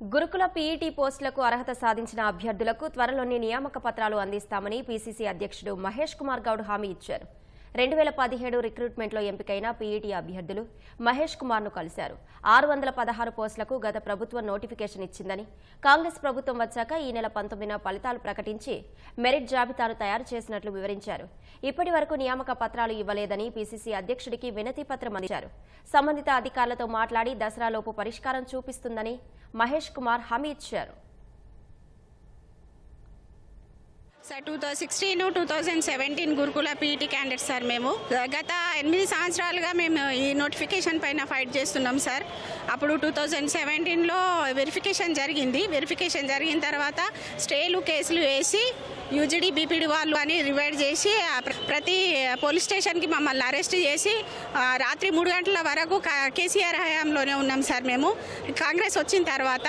గురుకుల పీఈటీ పోస్టులకు అర్హత సాధించిన అభ్యర్థులకు త్వరలోనే నియామక పత్రాలు అందిస్తామని పీసీసీ అధ్యక్షుడు మహేష్ కుమార్ గౌడ్ హామీ ఇచ్చారు. రెండు వేల పదిహేడు రిక్రూట్మెంట్లో ఎంపికైన పీఈటీ అభ్యర్థులు మహేష్ కుమార్ను కలిశారు. ఆరు వందల పదహారు పోస్టులకు గత ప్రభుత్వం నోటిఫికేషన్ ఇచ్చిందని కాంగ్రెస్ ప్రభుత్వం వచ్చాక ఈ నెల పంతొమ్మిదిన ఫలితాలు ప్రకటించి మెరిట్ జాబితాను తయారు చేసినట్లు వివరించారు. ఇప్పటి వరకు నియామక పత్రాలు ఇవ్వలేదని పీసీసీ అధ్యక్షుడికి వినతి పత్రం అందించారు. సంబంధిత అధికారులతో మాట్లాడి దసరాలోపు పరిష్కారం చూపిస్తుందని మహేష్ కుమార్ హామీ ఇచ్చారు. Sir two thousand sixteen two thousand seventeen గురుకుల పీఈటీ క్యాండిడేట్ సార్ మేము. గత ఎనిమిది సంవత్సరాలుగా మేము ఈ నోటిఫికేషన్ పైన ఫైట్ చేస్తున్నాం సార్. అప్పుడు టూ థౌజండ్ సెవెంటీన్లో వెరిఫికేషన్ జరిగింది. వెరిఫికేషన్ జరిగిన తర్వాత స్టేలు కేసులు వేసి యూజీడీ బీపీడీ వాళ్ళు అని రివైడ్ చేసి ప్రతి పోలీస్ స్టేషన్కి మమ్మల్ని అరెస్ట్ చేసి రాత్రి మూడు గంటల వరకు కేసీఆర్ హయాంలోనే ఉన్నాం సార్ మేము. కాంగ్రెస్ వచ్చిన తర్వాత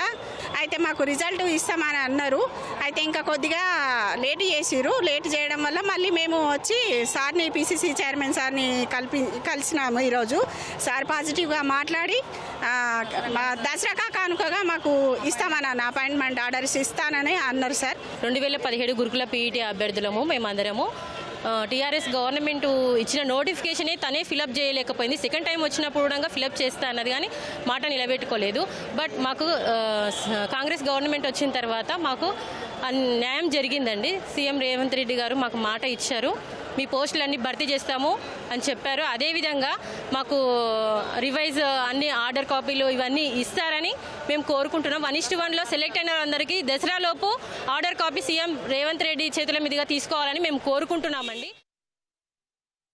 అయితే మాకు రిజల్ట్ ఇస్తామని అన్నారు. అయితే ఇంకా కొద్దిగా లేట్ చేసిరు లేట్ చేయడం వల్ల మళ్ళీ మేము వచ్చి సార్ని పీసీసీ చైర్మన్ సార్ని కలిపి కలిసినాము ఈరోజు. సార్ పాజిటివ్గా మాట్లాడి మా దసరా కానుకగా మాకు ఇస్తామని అన్న అపాయింట్మెంట్ ఆర్డర్స్ ఇస్తానని అన్నారు సార్. రెండు వేల పదిహేడు గురుకుల పీఈటీ అభ్యర్థులము మేమందరము. టీఆర్ఎస్ గవర్నమెంట్ ఇచ్చిన నోటిఫికేషనే తనే ఫిలప్ చేయలేకపోయింది. సెకండ్ టైం వచ్చినప్పుడు కూడా ఫిలప్ చేస్తా అన్నది కానీ మాట నిలబెట్టుకోలేదు. బట్ మాకు కాంగ్రెస్ గవర్నమెంట్ వచ్చిన తర్వాత మాకు న్యాయం జరిగిందండి. సీఎం రేవంత్ రెడ్డి గారు మాకు మాట ఇచ్చారు. మీ పోస్టులన్నీ భర్తీ చేస్తాము అని చెప్పారు. అదేవిధంగా మాకు రివైజ్ అన్ని ఆర్డర్ కాపీలు ఇవన్నీ ఇస్తారని మేము కోరుకుంటున్నాం. వన్ ఇస్ట్ వన్లో సెలెక్ట్ అయిన అందరికీ దసరాలోపు order copy CM Revanth Reddy చేతుల మీదుగా తీసుకోవాలని మేము కోరుకుంటున్నామండి.